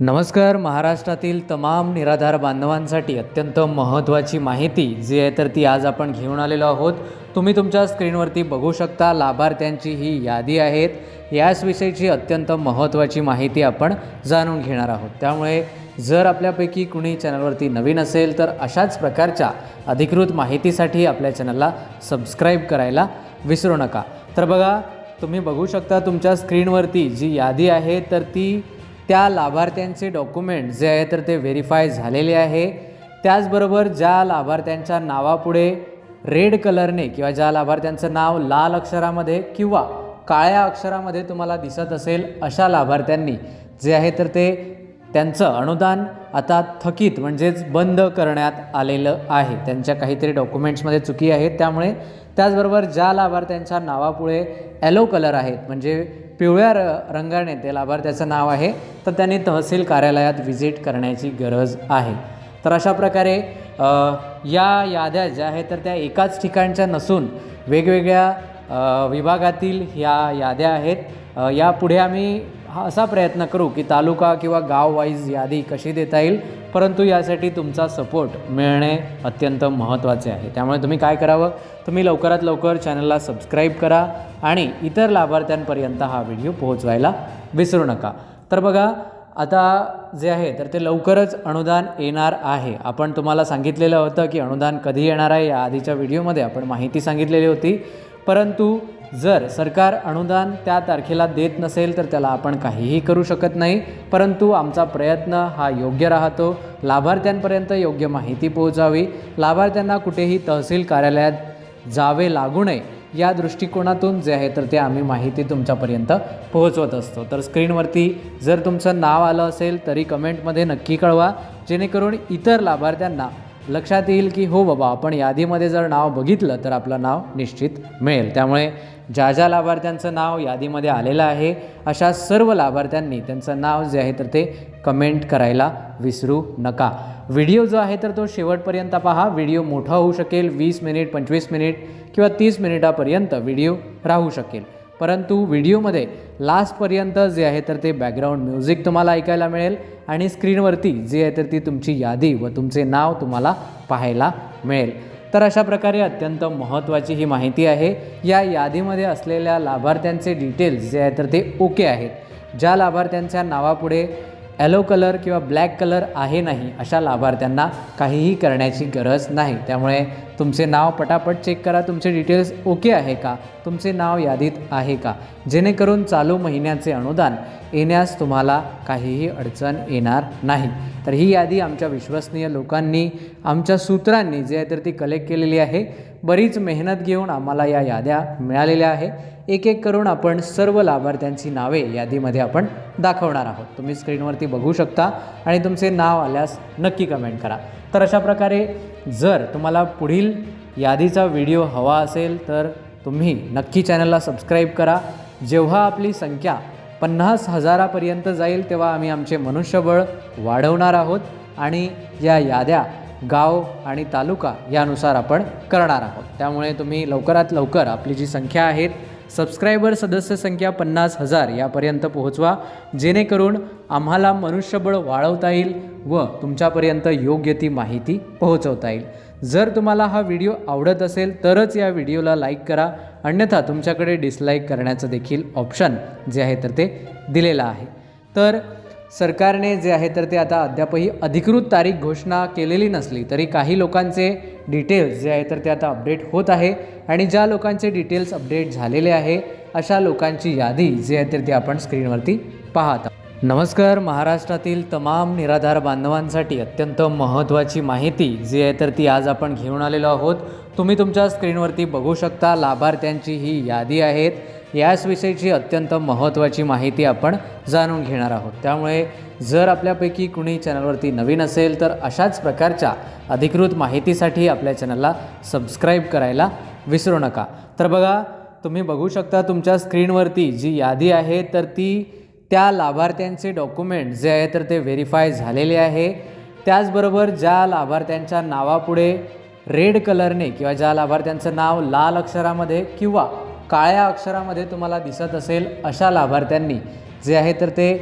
नमस्कार महाराष्ट्रातील तमाम निराधार बांधवांसाठी अत्यंत महत्त्वाची माहिती जी आहे तर ती आज आपण घेऊन आलेलो आहोत. तुम्ही तुमच्या स्क्रीनवरती बघू शकता लाभार्थ्यांची ही यादी आहेत. याचविषयीची अत्यंत महत्त्वाची माहिती आपण जाणून घेणार आहोत. त्यामुळे जर आपल्यापैकी कुणी चॅनलवरती नवीन असेल तर अशाच प्रकारच्या अधिकृत माहितीसाठी आपल्या चॅनलला सबस्क्राईब करायला विसरू नका. तर बघा तुम्ही बघू शकता तुमच्या स्क्रीनवरती जी यादी आहे तर ती त्या लाभार्थ्यांचे डॉक्युमेंट जे आहे तर ते व्हेरीफाय झालेले आहे. त्याचबरोबर ज्या लाभार्थ्यांच्या नावापुढे रेड कलरने किंवा ज्या लाभार्थ्यांचं नाव लाल अक्षरामध्ये किंवा काळ्या अक्षरामध्ये तुम्हाला दिसत असेल अशा लाभार्थ्यांनी जे आहे तर ते त्यांचं अनुदान आता थकीत म्हणजेच बंद करण्यात आलेलं आहे. त्यांच्या काहीतरी डॉक्युमेंट्समध्ये चुकी आहेत. त्यामुळे त्याचबरोबर ज्या लाभार्थ्यांच्या नावापुढे ॲलो कलर आहेत म्हणजे पिवळ्या र रंगाने ते लाभार्थ्याचं नाव आहे. तर त्यांनी तहसील कार्यालयात व्हिजिट करण्याची गरज आहे. तर अशा प्रकारे या याद्या ज्या आहेत तर त्या एकाच ठिकाणच्या नसून वेगवेगळ्या विभागातील ह्या याद्या आहेत. यापुढे आम्ही हा असा प्रयत्न करू की तालुका किंवा गाव वाईज यादी कशी देता येईल परंतु यासाठी तुमचा सपोर्ट मिळणे अत्यंत महत्त्वाचे आहे. त्यामुळे तुम्ही काय करावं? तुम्ही लवकरात लवकर चॅनलला सबस्क्राईब करा आणि इतर लाभार्थ्यांपर्यंत हा व्हिडिओ पोहोचवायला विसरू नका. तर बघा आता जे आहे तर ते लवकरच अनुदान येणार आहे. आपण तुम्हाला सांगितलेलं होतं की अनुदान कधी येणार आहे या आधीच्या व्हिडिओमध्ये आपण माहिती सांगितलेली होती. परंतु जर सरकार अनुदान त्या तारखेला देत नसेल तर त्याला आपण काहीही करू शकत नाही परंतु आमचा प्रयत्न हा योग्य राहतो. लाभार्थ्यांपर्यंत योग्य माहिती पोहोचावी. लाभार्थ्यांना कुठेही तहसील कार्यालयात जावे लागू नये या दृष्टिकोनातून जे आहे तर ते आम्ही माहिती तुमच्यापर्यंत पोहोचवत असतो. तर स्क्रीनवरती जर तुमचं नाव आलं असेल तरी कमेंटमध्ये नक्की कळवा जेणेकरून इतर लाभार्थ्यांना लक्षात येईल की हो बाबा आपण यादीमध्ये जर नाव बघितलं तर आपलं नाव निश्चित मिळेल. त्यामुळे ज्या ज्या लाभार्थ्यांचं नाव यादीमध्ये आलेलं आहे अशा सर्व लाभार्थ्यांनी त्यांचं नाव जे आहे तर ते कमेंट करायला विसरू नका. व्हिडिओ जो आहे तर तो शेवटपर्यंत पहा. व्हिडिओ मोठा होऊ शकेल वीस मिनिट पंचवीस मिनिट किंवा तीस मिनिटापर्यंत व्हिडिओ राहू शकेल. परंतु व्हिडिओमध्ये लास्टपर्यंत जे आहे तर ते बॅकग्राऊंड म्युझिक तुम्हाला ऐकायला मिळेल आणि स्क्रीनवरती जी आहे तर ती तुमची यादी व तुमचे नाव तुम्हाला पाहायला मिळेल. तर अशा प्रकारे अत्यंत महत्त्वाची ही माहिती आहे. या यादीमध्ये असलेल्या लाभार्थ्यांचे डिटेल्स जे आहे तर ते ओके आहेत. ज्या लाभार्थ्यांच्या नावापुढे येलो कलर किंवा ब्लॅक कलर आहे नाही अशा लाभार्थ्यांना काहीही करण्याची गरज नाही. त्यामुळे तुमचे नाव पटापट चेक करा तुमचे डिटेल्स ओके आहे का? तुमचे नाव यादीत आहे का? जेणेकरून चालू महिन्याचे अनुदान येण्यास तुम्हाला काहीही अडचण येणार नाही. तर ही यादी आमच्या विश्वसनीय लोकांनी आमच्या सूत्रांनी जे आहे तर ती कलेक्ट केलेली आहे. बरीच मेहनत घेऊन आम्हाला या याद्या मिळालेल्या आहे. एक एक करून आपण सर्व लाभार्थ्यांची नावे यादीमध्ये आपण दाखवणार आहोत. तुम्ही स्क्रीनवरती बघू शकता आणि तुमचे नाव आल्यास नक्की कमेंट करा. तर अशा प्रकारे जर तुम्हाला पुढील यादीचा व्हिडिओ हवा असेल तर तुम्ही नक्की चॅनलला सबस्क्राईब करा. जेव्हा आपली संख्या पन्नास हजारापर्यंत जाईल तेव्हा आम्ही आमचे मनुष्यबळ वाढवणार आहोत आणि या याद्या गाव आणि तालुका यानुसार आपण करणार आहोत. त्यामुळे तुम्ही लवकरात लवकर आपली जी संख्या आहेत सबस्क्रायबर सदस्य संख्या पन्नास हजार यापर्यंत पोहोचवा जेणेकरून आम्हाला मनुष्यबळ वाढवता येईल व तुमच्यापर्यंत योग्य ती माहिती पोहोचवता येईल. जर तुम्हाला हा व्हिडिओ आवडत असेल तरच या व्हिडिओला लाईक करा. अन्यथा तुमच्याकडे डिसलाईक करण्याचं देखील ऑप्शन जे आहे तर ते दिलेलं आहे. तर सरकारने जे आहे तर ते आता अद्यापही अधिकृत तारीख घोषणा केलेली नसली तरी काही लोकांचे डिटेल्स जे आहे तर ते आता अपडेट होत आहे. आणि ज्या लोकांचे डिटेल्स अपडेट झालेले आहे अशा लोकांची यादी जी आहे तर ती आपण स्क्रीनवरती पाहत आहोत. नमस्कार महाराष्ट्रातील तमाम निराधार बांधवांसाठी अत्यंत महत्त्वाची माहिती जी आहे तर ती आज आपण घेऊन आलेलो आहोत. तुम्ही तुमच्या स्क्रीनवरती बघू शकता लाभार्थ्यांची ही यादी आहेत. याचविषयीची अत्यंत महत्त्वाची माहिती आपण जाणून घेणार आहोत. त्यामुळे जर आपल्यापैकी कुणी चॅनलवरती नवीन असेल तर अशाच प्रकारच्या अधिकृत माहितीसाठी आपल्या चॅनलला सबस्क्राईब करायला विसरू नका. तर बघा तुम्ही बघू शकता तुमच्या स्क्रीनवरती जी यादी आहे तर ती त्या लाभार्थ्यांचे डॉक्युमेंट जे आहे तर ते व्हेरीफाय झालेले आहे. त्याचबरोबर ज्या लाभार्थ्यांच्या नावापुढे रेड कलरने किंवा ज्या लाभार्थ्यांचं नाव लाल अक्षरामध्ये किंवा काळ्या अक्षरामध्ये तुम्हाला दिसत असेल अशा लाभार्थ्यांनी. जे आहे तर ते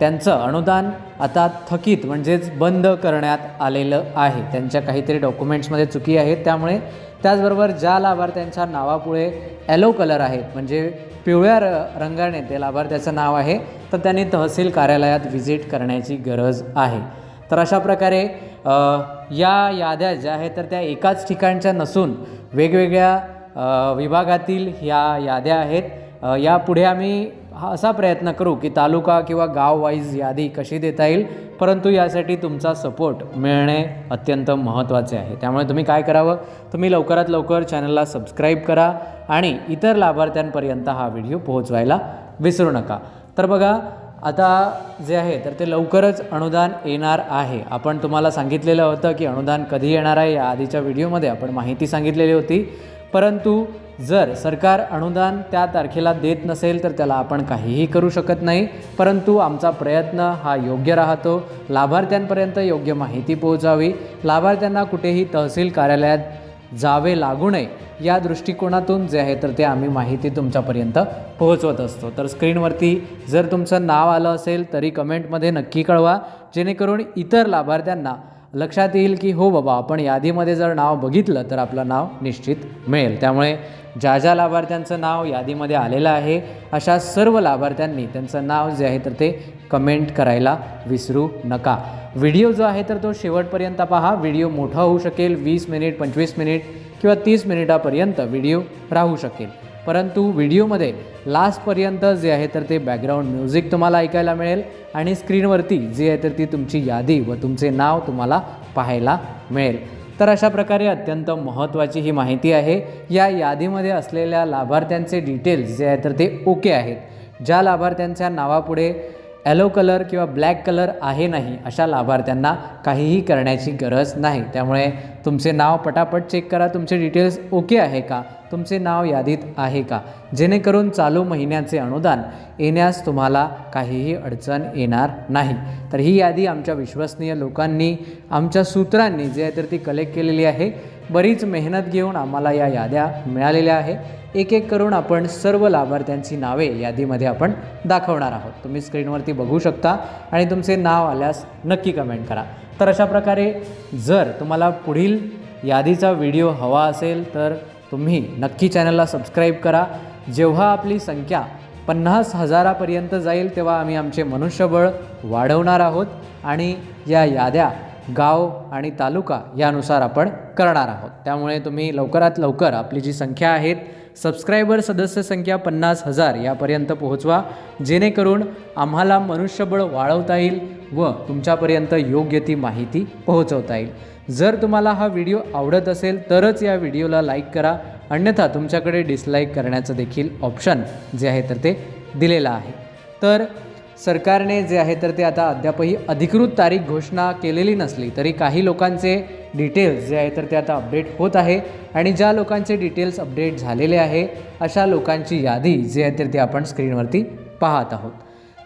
त्यांचं अनुदान आता थकीत म्हणजेच बंद करण्यात आलेलं आहे. त्यांच्या काहीतरी डॉक्युमेंट्समध्ये चुकी आहेत. त्यामुळे त्याचबरोबर ज्या लाभार्थ्यांच्या नावापुढे ॲलो कलर आहेत म्हणजे पिवळ्या र रंगाने ते लाभार्थ्याचं नाव आहे तर त्यांनी तहसील कार्यालयात व्हिजिट करण्याची गरज आहे. तर अशा प्रकारे या याद्या ज्या आहेत तर त्या एकाच ठिकाणच्या नसून वेगवेगळ्या विभागातील ह्या याद्या आहेत. यापुढे आम्ही हा असा प्रयत्न करू की तालुका किंवा गाव वाईज यादी कशी देता येईल परंतु यासाठी तुमचा सपोर्ट मिळणे अत्यंत महत्त्वाचे आहे. त्यामुळे तुम्ही काय करावं? तुम्ही लवकरात लवकर चॅनलला सबस्क्राईब करा आणि इतर लाभार्थ्यांपर्यंत हा व्हिडिओ पोहोचवायला विसरू नका. तर बघा आता जे आहे तर ते लवकरच अनुदान येणार आहे. आपण तुम्हाला सांगितलेलं होतं की अनुदान कधी येणार आहे या आधीच्या व्हिडिओमध्ये आपण माहिती सांगितलेली होती. परंतु जर सरकार अनुदान त्या तारखेला देत नसेल तर त्याला आपण काहीही करू शकत नाही. परंतु आमचा प्रयत्न हा योग्य राहतो. लाभार्थ्यांपर्यंत योग्य माहिती पोहोचावी. लाभार्थ्यांना कुठेही तहसील कार्यालयात जावे लागू नये या दृष्टिकोनातून जे आहे तर ते आम्ही माहिती तुमच्यापर्यंत पोहोचवत असतो. तर स्क्रीनवरती जर तुमचं नाव आलं असेल तरी कमेंटमध्ये नक्की कळवा. जेणेकरून इतर लाभार्थ्यांना लक्षात येईल की हो बाबा आपण यादीमध्ये जर नाव बघितलं तर आपलं नाव निश्चित मिळेल. त्यामुळे ज्या ज्या लाभार्थ्यांचं नाव यादीमध्ये आलेलं आहे अशा सर्व लाभार्थ्यांनी त्यांचं नाव जे आहे तर ते कमेंट करायला विसरू नका. व्हिडिओ जो आहे तर तो शेवटपर्यंत पहा. व्हिडिओ मोठा होऊ शकेल वीस मिनिट पंचवीस मिनिट किंवा तीस मिनिटापर्यंत व्हिडिओ राहू शकेल. परंतु व्हिडिओमध्ये लास्टपर्यंत जे आहे तर ते बॅकग्राऊंड म्युझिक तुम्हाला ऐकायला मिळेल आणि स्क्रीनवरती जी आहे तर ती तुमची यादी व तुमचे नाव तुम्हाला पाहायला मिळेल. तर अशा प्रकारे अत्यंत महत्त्वाची ही माहिती आहे. या यादीमध्ये असलेल्या लाभार्थ्यांचे डिटेल्स जे आहे तर ते ओके आहेत. ज्या लाभार्थ्यांच्या नावापुढे ॲलो कलर किंवा ब्लॅक कलर आहे नाही अशा लाभार्थ्यांना काहीही करण्याची गरज नाही. त्यामुळे तुमचे नाव पटापट चेक करा. तुमचे डिटेल्स ओके आहे का? तुमचे नाव यादीत आहे का? जेणेकरून चालू महिन्याचे अनुदान येण्यास तुम्हाला काहीही अडचण येणार नाही. तर ही यादी आमच्या विश्वसनीय लोकांनी आमच्या सूत्रांनी जे आहे तर ती कलेक्ट केलेली आहे. बरीच मेहनत घेऊन आम्हाला या याद्या मिळालेल्या आहे. एक एक करून आपण सर्व लाभार्थ्यांची नावे यादीमध्ये आपण दाखवणार आहोत. तुम्ही स्क्रीनवरती बघू शकता आणि तुमचे नाव आल्यास नक्की कमेंट करा. तर अशा प्रकारे जर तुम्हाला पुढील यादीचा व्हिडिओ हवा असेल तर तुम्ही नक्की चॅनलला सबस्क्राईब करा. जेव्हा आपली संख्या पन्नास हजारापर्यंत जाईल तेव्हा आम्ही आमचे मनुष्यबळ वाढवणार आहोत आणि या याद्या गाव आणि तालुका यानुसार आपण करणार आहोत. त्यामुळे तुम्ही लवकरात लवकर आपली जी संख्या आहेत सबस्क्रायबर सदस्य संख्या पन्नास हजार यापर्यंत पोहोचवा. जेणेकरून आम्हाला मनुष्यबळ वाढवता येईल व तुमच्यापर्यंत योग्य ती माहिती पोहोचवता येईल. जर तुम्हाला हा व्हिडिओ आवडत असेल तरच या व्हिडिओला लाईक करा. अन्यथा तुमच्याकडे डिसलाईक करण्याचं देखील ऑप्शन जे आहे तर ते दिलेलं आहे. तर सरकारने जे आहे तर ते आता अद्यापही अधिकृत तारीख घोषणा केलेली नसली तरी काही लोकांचे डिटेल्स जे आहे तर ते आता अपडेट होत आहे. आणि ज्या लोकांचे डिटेल्स अपडेट झालेले आहे अशा लोकांची यादी जी आहे तर ते आपण स्क्रीनवरती पाहत आहोत.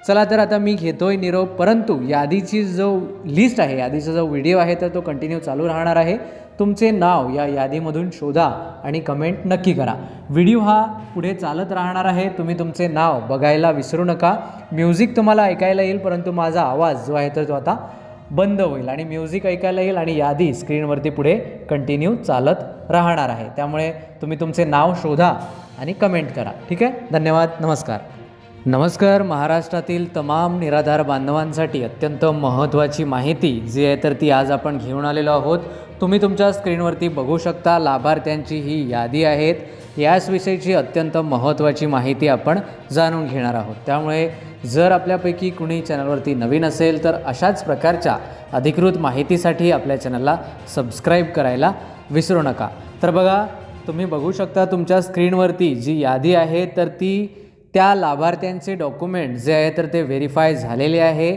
चला तर आता मी घेतोय निरोप परंतु यादीची जो लिस्ट आहे यादीचा जो व्हिडिओ आहे तर तो कंटिन्यू चालू राहणार आहे. तुमचे नाव या यादीमधून शोधा आणि कमेंट नक्की करा. व्हिडिओ हा पुढे चालत राहणार आहे. तुम्ही तुमचे नाव बघायला विसरू नका. म्युझिक तुम्हाला ऐकायला येईल परंतु माझा आवाज जो आहे तर तो आता बंद होईल आणि म्युझिक ऐकायला येईल आणि यादी स्क्रीनवरती पुढे कंटिन्यू चालत राहणार आहे. त्यामुळे तुम्ही तुमचे नाव शोधा आणि कमेंट करा. ठीक आहे? धन्यवाद. नमस्कार. नमस्कार महाराष्ट्रातील तमाम निराधार बांधवांसाठी अत्यंत महत्त्वाची माहिती जी आहे तर ती आज आपण घेऊन आलेलो आहोत. तुम्ही तुमच्या स्क्रीनवरती बघू शकता लाभार्थ्यांची ही यादी आहेत. याचविषयीची अत्यंत महत्त्वाची माहिती आपण जाणून घेणार आहोत. त्यामुळे जर आपल्यापैकी कुणी चॅनलवरती नवीन असेल तर अशाच प्रकारच्या अधिकृत माहितीसाठी आपल्या चॅनलला सबस्क्राईब करायला विसरू नका. तर बघा तुम्ही बघू शकता तुमच्या स्क्रीनवरती जी यादी आहे तर ती त्या लाभार्थ्यांचे डॉक्युमेंट जे आहे तर ते व्हेरीफाय झालेले आहे.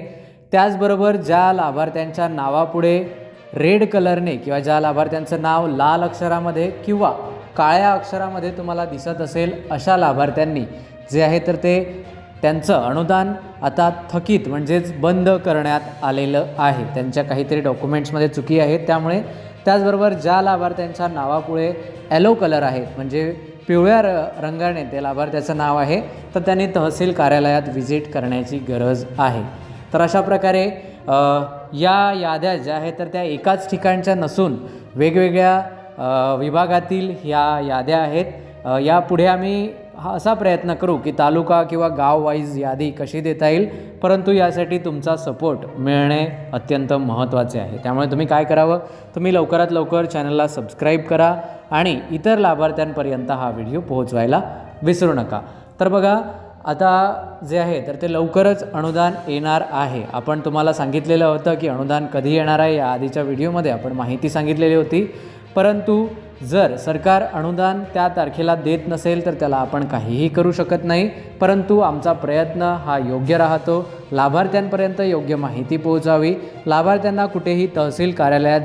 त्याचबरोबर ज्या लाभार्थ्यांच्या नावापुढे रेड कलरने किंवा ज्या लाभार्थ्यांचं नाव लाल अक्षरामध्ये किंवा काळ्या अक्षरामध्ये तुम्हाला दिसत असेल अशा लाभार्थ्यांनी जे आहे तर ते त्यांचं अनुदान आता थकीत म्हणजेच बंद करण्यात आलेलं आहे. त्यांच्या काहीतरी डॉक्युमेंट्समध्ये चुकी आहेत. त्यामुळे त्याचबरोबर ज्या लाभार्थ्यांच्या नावापुढे ॲलो कलर आहेत म्हणजे पिवळ्या र रंगाने ते लाभार्थ्याचं नाव आहे. तर त्यांनी तहसील कार्यालयात व्हिजिट करण्याची गरज आहे. तर अशा प्रकारे या याद्या ज्या आहेत तर त्या एकाच ठिकाणच्या नसून वेगवेगळ्या विभागातील ह्या याद्या आहेत. यापुढे आम्ही हा असा प्रयत्न करू की तालुका किंवा गाव वाईज यादी कशी देता येईल परंतु यासाठी तुमचा सपोर्ट मिळणे अत्यंत महत्त्वाचे आहे. त्यामुळे तुम्ही काय करावं? तुम्ही लवकरात लवकर चॅनलला सबस्क्राईब करा आणि इतर लाभार्थ्यांपर्यंत हा व्हिडिओ पोहोचवायला विसरू नका. तर बघा आता जे आहे तर ते लवकरच अनुदान येणार आहे. आपण तुम्हाला सांगितलेलं होतं की अनुदान कधी येणार आहे या आधीच्या व्हिडिओमध्ये आपण माहिती सांगितलेली होती. परंतु जर सरकार अनुदान त्या तारखेला देत नसेल तर त्याला आपण काहीही करू शकत नाही. परंतु आमचा प्रयत्न हा योग्य राहतो. लाभार्थ्यांपर्यंत योग्य माहिती पोहोचावी. लाभार्थ्यांना कुठेही तहसील कार्यालयात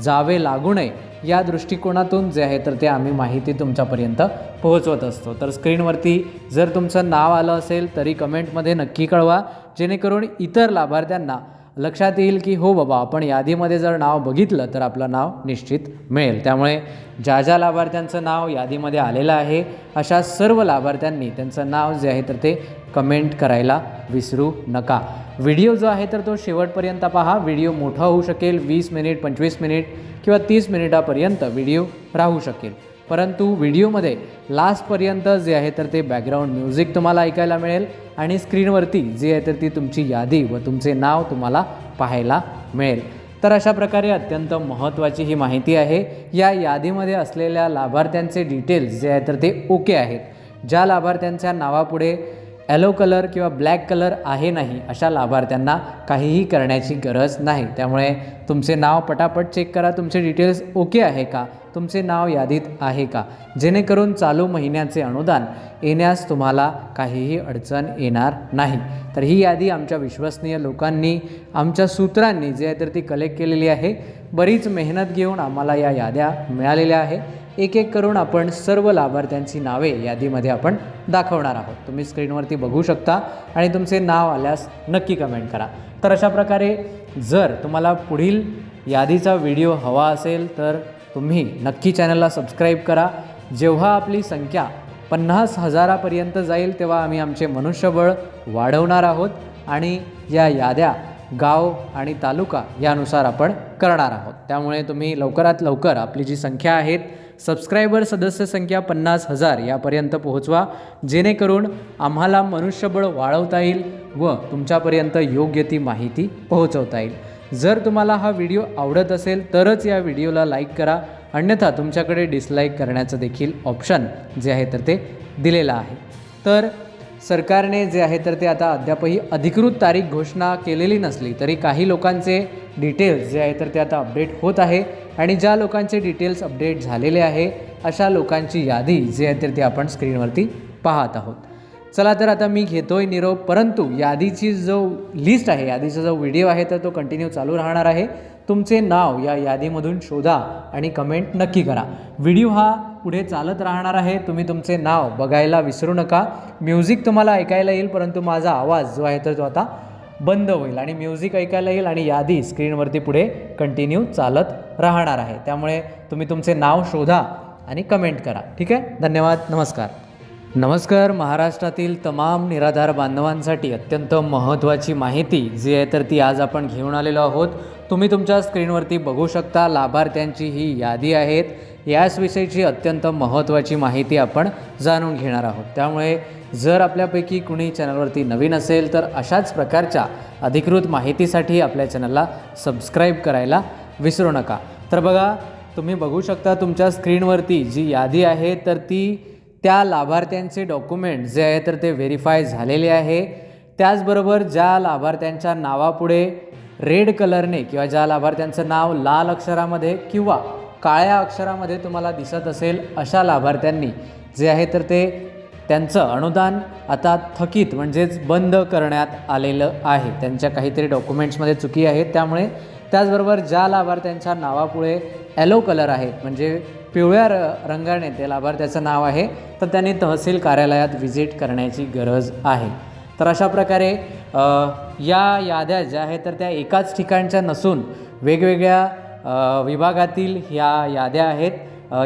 जावे लागू नये या दृष्टिकोनातून जे आहे तर ते आम्ही माहिती तुमच्यापर्यंत पोहोचवत असतो. तर स्क्रीनवरती जर तुमचं नाव आलं असेल तरी कमेंटमध्ये नक्की कळवा. जेणेकरून इतर लाभार्थ्यांना लक्षात येईल की हो बाबा आपण यादीमध्ये जर नाव बघितलं तर आपलं नाव निश्चित मिळेल. त्यामुळे ज्या ज्या लाभार्थ्यांचं नाव यादीमध्ये आलेलं आहे अशा सर्व लाभार्थ्यांनी त्यांचं नाव जे आहे तर ते कमेंट करायला विसरू नका. व्हिडिओ जो आहे तर तो शेवटपर्यंत पहा. व्हिडिओ मोठा होऊ शकेल वीस मिनिट पंचवीस मिनिट किंवा तीस मिनिटापर्यंत व्हिडिओ राहू शकेल. परंतु व्हिडिओमध्ये लास्टपर्यंत जे आहे तर ते बॅकग्राऊंड म्युझिक तुम्हाला ऐकायला मिळेल आणि स्क्रीनवरती जी आहे तर ती तुमची यादी व तुमचे नाव तुम्हाला पाहायला मिळेल. तर अशा प्रकारे अत्यंत महत्त्वाची ही माहिती आहे. या यादीमध्ये असलेल्या लाभार्थ्यांचे डिटेल्स जे आहे तर ते ओके आहेत. ज्या लाभार्थ्यांच्या नावापुढे ॲलो कलर किंवा ब्लॅक कलर आहे नाही अशा लाभार्थ्यांना काहीही करण्याची गरज नाही. त्यामुळे तुमचे नाव पटापट चेक करा. तुमचे डिटेल्स ओके आहे का? तुमचे नाव यादीत आहे का? जेणेकरून चालू महिन्याचे अनुदान येण्यास तुम्हाला काहीही अडचण येणार नाही. तर ही यादी आमच्या विश्वसनीय लोकांनी आमच्या सूत्रांनी जे आहे तर ती कलेक्ट केलेली आहे. बरीच मेहनत घेऊन आम्हाला या याद्या मिळालेल्या आहे. एक एक करून आपण सर्व लाभार्थ्यांची नावे यादीमध्ये आपण दाखवणार आहोत. तुम्ही स्क्रीनवरती बघू शकता आणि तुमचे नाव आल्यास नक्की कमेंट करा. तर अशा प्रकारे जर तुम्हाला पुढील यादीचा व्हिडिओ हवा असेल तर तुम्ही नक्की चॅनलला सबस्क्राईब करा. जेव्हा आपली संख्या पन्नास हजारापर्यंत जाईल तेव्हा आम्ही आमचे मनुष्यबळ वाढवणार आहोत आणि या याद्या गाव आणि तालुका यानुसार आपण करणार आहोत. त्यामुळे तुम्ही लवकरात लवकर आपली जी संख्या आहेत सबस्क्रायबर सदस्य संख्या पन्नास हजार यापर्यंत पोहोचवा. जेणेकरून आम्हाला मनुष्यबळ वाढवता येईल व तुमच्यापर्यंत योग्य ती माहिती पोहोचवता येईल. जर तुम्हाला हा व्हिडिओ आवडत असेल तरच या व्हिडिओला लाईक करा. अन्यथा तुमच्याकडे डिसलाईक करण्याचं देखील ऑप्शन जे आहे तर ते दिलेलं आहे. तर सरकारने जे आहे तर ते आता अद्यापही अधिकृत तारीख घोषणा केलेली नसली तरी काही लोकांचे डिटेल्स जे आहे तर ते आता अपडेट होत आहे. आणि ज्या लोकांचे डिटेल्स अपडेट झालेले आहे अशा लोकांची यादी जी आहे तर ती आपण स्क्रीनवरती पाहत आहोत. चला तर आता मी घेतोय निरोप परंतु यादीची जो लिस्ट आहे यादीचा जो व्हिडिओ आहे तर तो कंटिन्यू चालू राहणार आहे. तुमचे नाव या यादीमधून शोधा आणि कमेंट नक्की करा. व्हिडिओ हा पुढे चालत राहणार आहे. तुम्ही तुमचे नाव बघायला विसरू नका. म्युझिक तुम्हाला ऐकायला येईल परंतु माझा आवाज जो आहे तर तो आता बंद होईल आणि म्युझिक ऐकायला येईल आणि यादी स्क्रीनवरती पुढे कंटिन्यू चालत राहणार आहे. त्यामुळे तुम्ही तुमचे नाव शोधा आणि कमेंट करा. ठीक आहे? धन्यवाद. नमस्कार. नमस्कार. महाराष्ट्रातील तमाम निराधार बांधवांसाठी अत्यंत महत्त्वाची माहिती जी आहे तर ती आज आपण घेऊन आलेलो आहोत. तुम्ही तुमच्या स्क्रीनवरती बघू शकता. लाभार्थ्यांची ही यादी आहेत. याचविषयीची अत्यंत महत्त्वाची माहिती आपण जाणून घेणार आहोत. त्यामुळे जर आपल्यापैकी कुणी चॅनलवरती नवीन असेल तर अशाच प्रकारच्या अधिकृत माहितीसाठी आपल्या चॅनलला सबस्क्राईब करायला विसरू नका. तर बघा तुम्ही बघू शकता तुमच्या स्क्रीनवरती जी यादी आहे तर ती त्या लाभार्थ्यांचे डॉक्युमेंट जे आहे तर ते व्हेरीफाय झालेले आहे. त्याचबरोबर ज्या लाभार्थ्यांच्या नावापुढे रेड कलरने किंवा ज्या लाभार्थ्यांचं नाव लाल अक्षरामध्ये किंवा काळ्या अक्षरामध्ये तुम्हाला दिसत असेल अशा लाभार्थ्यांनी. जे आहे तर ते त्यांचं अनुदान आता थकीत म्हणजेच बंद करण्यात आलेलं आहे. त्यांच्या काहीतरी डॉक्युमेंट्समध्ये चुकी आहेत. त्यामुळे त्याचबरोबर ज्या लाभार्थ्यांच्या नावापुढे ॲलो कलर आहेत म्हणजे पिवळ्या र रंगाने ते लाभार्थ्याचं नाव आहे तर त्यांनी तहसील कार्यालयात व्हिजिट करण्याची गरज आहे. तर अशा प्रकारे या याद्या ज्या आहेत तर त्या एकाच ठिकाणच्या नसून वेगवेगळ्या विभागातील ह्या याद्या आहेत.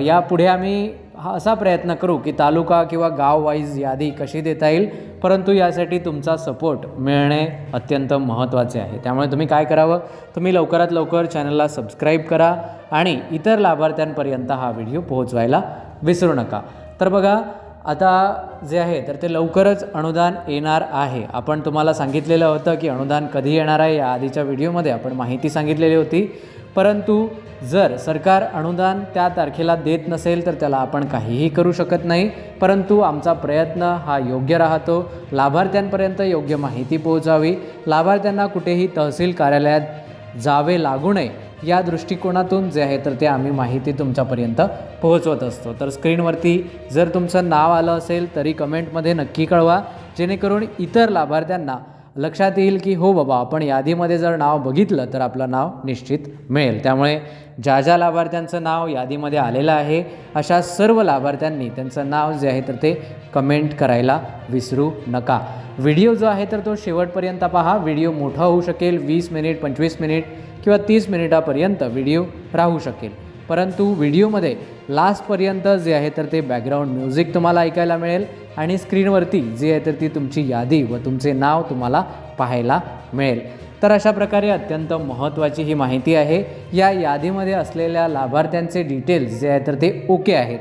यापुढे आम्ही हा असा प्रयत्न करू की तालुका किंवा गाव वाईज यादी कशी देता येईल परंतु यासाठी तुमचा सपोर्ट मिळणे अत्यंत महत्त्वाचे आहे. त्यामुळे तुम्ही काय करावं? तुम्ही लवकरात लवकर चॅनलला सबस्क्राईब करा आणि इतर लाभार्थ्यांपर्यंत हा व्हिडिओ पोहोचवायला विसरू नका. तर बघा आता जे आहे तर ते लवकरच अनुदान येणार आहे. आपण तुम्हाला सांगितलेलं होतं की अनुदान कधी येणार आहे या आधीच्या व्हिडिओमध्ये आपण माहिती सांगितलेली होती. परंतु जर सरकार अनुदान त्या तारखेला देत नसेल तर त्याला आपण काहीही करू शकत नाही. परंतु आमचा प्रयत्न हा योग्य राहतो. लाभार्थ्यांपर्यंत योग्य माहिती पोहोचावी. लाभार्थ्यांना कुठेही तहसील कार्यालयात जावे लागू नये या दृष्टिकोनातून जे आहे तर ते आम्ही माहिती तुमच्यापर्यंत पोहोचवत असतो. तर स्क्रीनवरती जर तुमचं नाव आलं असेल तरी कमेंटमध्ये नक्की कळवा. जेणेकरून इतर लाभार्थ्यांना लक्षात येईल की हो बाबा आपण यादीमध्ये जर नाव बघितलं तर आपलं नाव निश्चित मिळेल. त्यामुळे ज्या ज्या लाभार्थ्यांचं नाव यादीमध्ये आलेलं आहे अशा सर्व लाभार्थ्यांनी त्यांचं नाव जे आहे तर ते कमेंट करायला विसरू नका. व्हिडिओ जो आहे तर तो शेवटपर्यंत पहा. व्हिडिओ मोठा होऊ शकेल वीस मिनिट पंचवीस मिनिट किंवा तीस मिनिटापर्यंत व्हिडिओ राहू शकेल. परंतु व्हिडिओमध्ये लास्टपर्यंत जे आहे तर ते बॅकग्राऊंड म्युझिक तुम्हाला ऐकायला मिळेल आणि स्क्रीनवरती जी आहे तर ती तुमची यादी व तुमचे नाव तुम्हाला पाहायला मिळेल. तर अशा प्रकारे अत्यंत महत्त्वाची ही माहिती आहे. या यादीमध्ये असलेल्या लाभार्थ्यांचे डिटेल्स जे आहे तर ते ओके आहेत.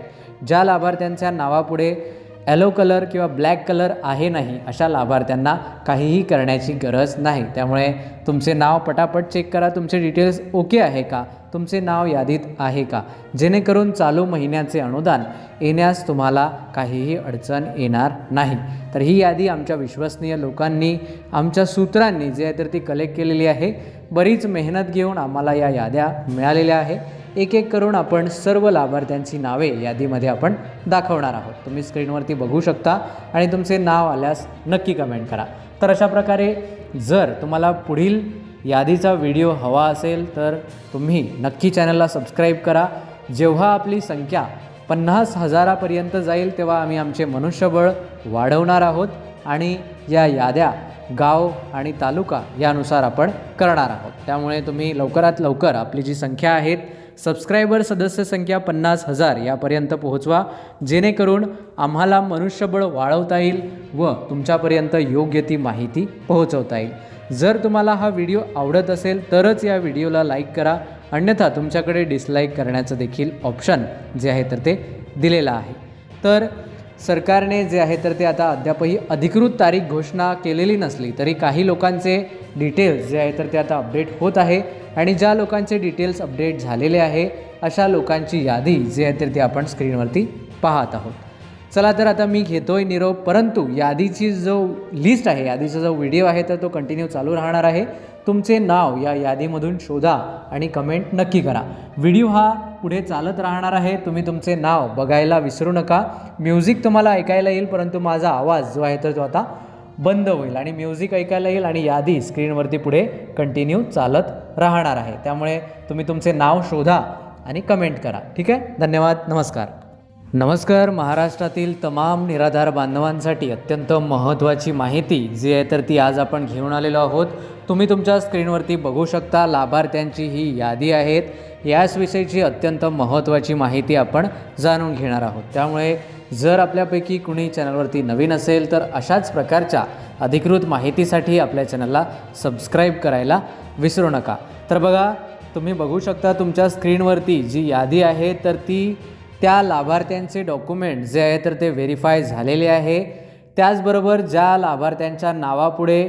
ज्या लाभार्थ्यांच्या नावापुढे ॲलो कलर किंवा ब्लॅक कलर आहे नाही अशा लाभार्थ्यांना काहीही करण्याची गरज नाही. त्यामुळे तुमचे नाव पटापट चेक करा. तुमचे डिटेल्स ओके आहे का? तुमचे नाव यादीत आहे का? जेणेकरून चालू महिन्याचे अनुदान येण्यास तुम्हाला काहीही अडचण येणार नाही. तर ही यादी आमच्या विश्वसनीय लोकांनी आमच्या सूत्रांनी जे आहे तर ती कलेक्ट केलेली आहे. बरीच मेहनत घेऊन आम्हाला या याद्या मिळालेल्या आहे. एक एक करून आपण सर्व लाभार्थ्यांची नावे यादीमध्ये आपण दाखवणार आहोत. तुम्ही स्क्रीनवरती बघू शकता आणि तुमचे नाव आल्यास नक्की कमेंट करा. तर अशा प्रकारे जर तुम्हाला पुढील यादीचा व्हिडिओ हवा असेल तर तुम्ही नक्की चॅनलला सबस्क्राईब करा. जेव्हा आपली संख्या पन्नास हजारापर्यंत जाईल तेव्हा आम्ही आमचे मनुष्यबळ वाढवणार आहोत आणि या याद्या गाव आणि तालुका यानुसार आपण करणार आहोत. त्यामुळे तुम्ही लवकरात लवकर आपली जी संख्या आहेत सबस्क्रायबर सदस्य संख्या पन्नास हजार यापर्यंत पोहोचवा. जेणेकरून आम्हाला मनुष्यबळ वाढवता येईल व तुमच्यापर्यंत योग्य ती माहिती पोहोचवता येईल. जर तुम्हाला हा व्हिडिओ आवडत असेल तरच या व्हिडिओला लाईक करा. अन्यथा तुमच्याकडे डिसलाईक करण्याचं देखील ऑप्शन जे आहे तर ते दिलेलं आहे. तर सरकारने जे आहे तर ते आता अद्यापही अधिकृत तारीख घोषणा केलेली नसली तरी काही लोकांचे डिटेल्स जे आहे तर ते आता अपडेट होत आहे. आणि ज्या लोकांचे डिटेल्स अपडेट झालेले आहे अशा लोकांची यादी जी आहे तर ती आपण स्क्रीनवरती पाहत आहोत. चला तर आता मी घेतोय निरोप परंतु यादीची जो लिस्ट आहे यादीचा जो व्हिडिओ आहे तर तो कंटिन्यू चालू राहणार आहे. तुमचे नाव या यादीमधून शोधा आणि कमेंट नक्की करा. व्हिडिओ हा पुढे चालत राहणार आहे. तुम्ही तुमचे नाव बघायला विसरू नका. म्युझिक तुम्हाला ऐकायला येईल परंतु माझा आवाज जो आहे तर तो आता बंद होईल आणि म्युझिक ऐकायला येईल आणि यादी स्क्रीनवरती पुढे कंटिन्यू चालत राहणार आहे. त्यामुळे तुम्ही तुमचे नाव शोधा आणि कमेंट करा. ठीक आहे? धन्यवाद. नमस्कार. नमस्कार. महाराष्ट्रातील तमाम निराधार बांधवांसाठी अत्यंत महत्त्वाची माहिती जी आहे तर ती आज आपण घेऊन आलेलो आहोत. तुम्ही तुमच्या स्क्रीनवरती बघू शकता लाभार्थ्यांची ही यादी आहेत. याचविषयीची अत्यंत महत्त्वाची माहिती आपण जाणून घेणार आहोत. त्यामुळे जर आपल्यापैकी कुणी चॅनलवरती नवीन असेल तर अशाच प्रकारच्या अधिकृत माहितीसाठी आपल्या चॅनलला सबस्क्राईब करायला विसरू नका. तर बघा तुम्ही बघू शकता तुमच्या स्क्रीनवरती जी यादी आहे तर ती त्या लाभार्थ्यांचे डॉक्युमेंट जे आहे तर ते व्हेरीफाय झालेले आहे. त्याचबरोबर ज्या लाभार्थ्यांच्या नावापुढे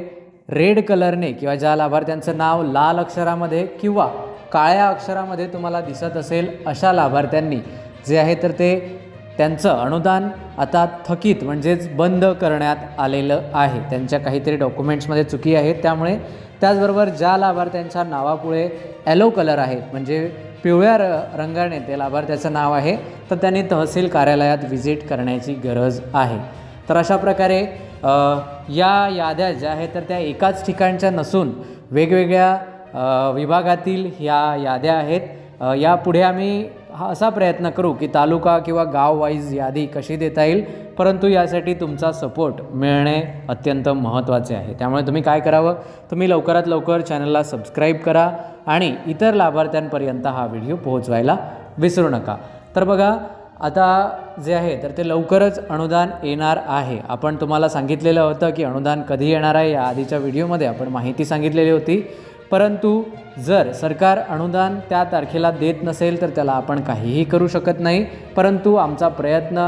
रेड कलरने किंवा ज्या लाभार्थ्यांचं नाव लाल अक्षरामध्ये किंवा काळ्या अक्षरामध्ये तुम्हाला दिसत असेल अशा लाभार्थ्यांनी जे आहे तर ते त्यांचं अनुदान आता थकीत म्हणजेच बंद करण्यात आलेलं आहे. त्यांच्या काहीतरी डॉक्युमेंट्समध्ये चुकी आहेत. त्यामुळे त्याचबरोबर ज्या लाभार्थ्यांच्या नावापुढे ॲलो कलर आहे म्हणजे पिवळ्या र रंगाने ते लाभार्थ्याचं नाव आहे तर त्यांनी तहसील कार्यालयात व्हिजिट करण्याची गरज आहे. तर अशा प्रकारे या याद्या ज्या आहेत तर त्या एकाच ठिकाणच्या नसून वेगवेगळ्या विभागातील ह्या याद्या आहेत. यापुढे आम्ही हा असा प्रयत्न करू की तालुका किंवा गाव वाईज यादी कशी देता येईल परंतु यासाठी तुमचा सपोर्ट मिळणे अत्यंत महत्त्वाचे आहे. त्यामुळे तुम्ही काय करावं? तुम्ही लवकरात लवकर चॅनलला सबस्क्राईब करा आणि इतर लाभार्थ्यांपर्यंत हा व्हिडिओ पोहोचवायला विसरू नका. तर बघा आता जे आहे तर ते लवकरच अनुदान येणार आहे. आपण तुम्हाला सांगितलेलं होतं की अनुदान कधी येणार आहे या आधीच्या व्हिडिओमध्ये आपण माहिती सांगितलेली होती. परंतु जर सरकार अनुदान त्या तारखेला देत नसेल तर त्याला आपण काहीही करू शकत नाही. परंतु आमचा प्रयत्न